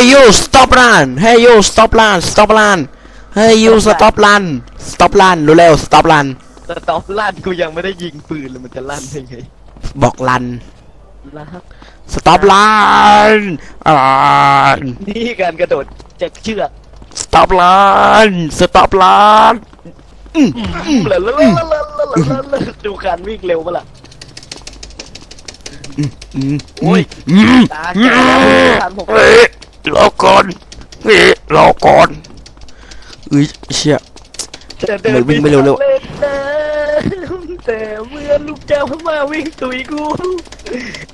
Hey you stop run Hey you stop run stop run Hey you stop run stop run รู้แล้ว stop run แต่ตอบลั่นกูยังไม่ได้ยิงปืนเลยมันจะลั่นได้ไงบอก run ลั่น stop run run นี่การกระโดดจากเชือก stop run stop run แล้วแล้วดูการวิ่งเร็วปะล่ะอืมโอ้ยอืมตาแก่แล้วทันผมเฮ้ย รอก่อนเฮ้ยรอก่อนเอ้ยเชี่ยจะเดินมันวิ่งไม่เร็วๆล่นนะแต่เมื่อลูกแก้วเข้ามาวิ่งตุยกู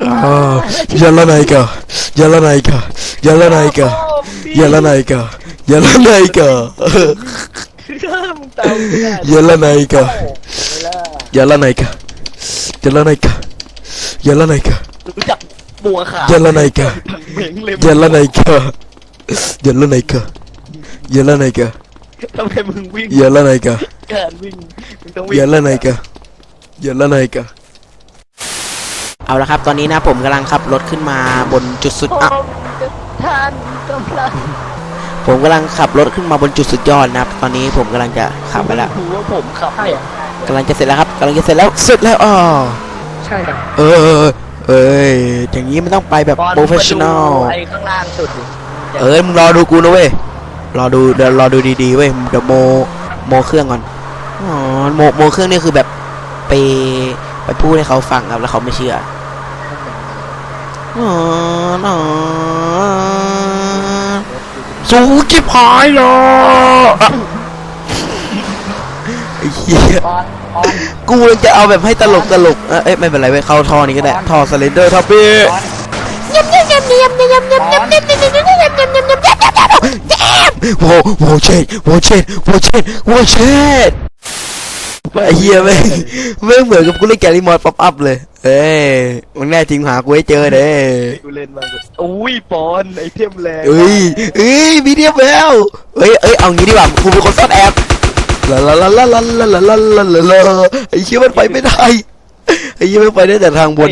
Ah, Jalaika, Jalaika, Jalaika, Jalaika, Jalaika, มึงตามไม่ได้ Jalaika, เวลา Jalaika, Jalaika, Jalaika, รู้จัก บัวขาว Jalaika, ทั้งเหม็งเลย Jalaika, Jalaika, Jalaika, ทำไมมึงวิ่ง Jalaika, การวิ่งมึงต้องวิ่ง Jalaika, Jalaika เอาละครับ ตอนนี้นะผมกำลังขับรถขึ้นมาบนจุดสุดผมอะจะท่านกำลังผมกำลังขับรถขึ้นมาบนจุดสุดยอดนะครับ ตอนนี้ผมกำลังจะขับไปแล้วรู้ว่าผมขับให้อะกำลังจะเสร็จแล้วครับกำลังจะเสร็จแล้วเสร็จแล้วอ๋อใช่ครับเออเออเอ้ ย อย่างนี้มันต้องไปแบบโปรเฟชชั่นอลไอ้ข้างล่างสุดดิเอ้ยมึงรอดูกูนะเว้ย รอดูเดี๋ยวรอดูดีๆเว้ย เดี๋ยวโม โมเครื่องก่อน อ๋อ โม โมเครื่องนี่คือแบบไปไปพูดให้เขาฟังครับแล้วเขาไม่เชื่อ อ๋ออ๋อสูงจิบหายเลยอะไอ้ เหี้ยกูจะเอาแบบให้ตลกตลกเอ้ยเอ้ยไม่เป็นไรไปเข้าทอนี้ก็ได้ท่อสเลนเดอร์ทอปี้ยำยำโว้โว้เชดโว้เชดโว้เชดโว้เชดไอ้เหี้ยแม่งแม่งเหมือนกับกูเล่นแกลิมอดป๊อปอัพเลยเอ้ยมึงแน่จริงหากูให้เจอเด้กูเล่นมาแบบอุ้ยปอนไอเทมแรงเอ้ยเอ้ยมีเดียมแล้วเอ้ยเอ้ยเอางี้ดีกว่ากูเป็นคนซ่อนแอบ ลาลาลาลาลาลาลาลาลาลาลาไอ้เหี้ยมันไปไม่ได้ไอ้เหี้ยมันไปได้แต่ทางบน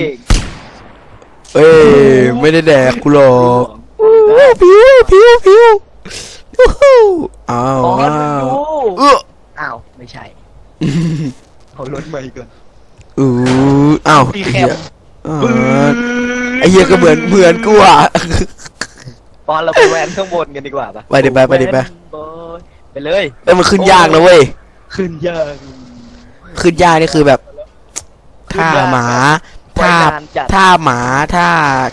เอ้ยไม่ได้แดกกูหรอกผิวผิวผิวอู้าวอ้าวเอออ้าวไม่ใช่เอารถใหม่ก่อนอู้อ้าวไอ้เหี้ยไอ้เหี้ยก็เหมือนเหมือนกูอะปอนเราไปแวนข้างบนกันดีกว่าปะไปดิไปไปดิไปแวนบอย ไปเลย เอ้ยมันขึ้นยากนะเว้ย ขึ้นยาก ขึ้นยากนี่คือแบบท่าหมาท่าปล่อยนานจัดท่าหมาท่า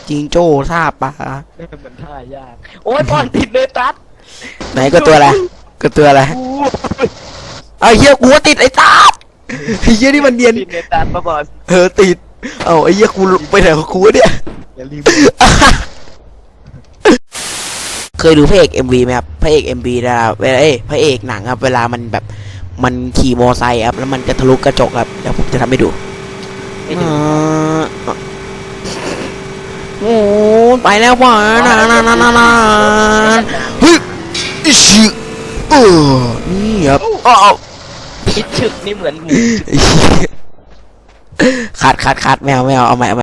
จิงโจ้ท่าปลาเหมือนท่ายาก โอ้ยปอนติดเลยตัดไหนก็ตัวอะไรก็ตัวอะไรอู้เอาเหี้ยกูว่าติดไอ้ตาดไอ้เหี้ยนี่มันเนียนติดในตัดปะบอลเออติด เอาไอ้เหี้ยกูไปไหนของกูวะเนี่ย อย่าลืม เคยดูพระเอก MV ไหมครับพระเอก MV นะเวลาเอ้ยพระเอกหนังครับ เวลามันแบบมันขี่มอไซค์ครับ แล้วมันจะทะลุกระจกครับเดี๋ยวผมจะทำให้ดูไม่ถึงอ่าโอ้ไปแล้วว่ะนานานานานาเฮ้ยอิชิเออนี่ครับอ้าวคิดฉึกนี่เหมือนหมูไอ้เหี้ยขาดขาดขาดแมวแมวเอาใหม่เอาใหม่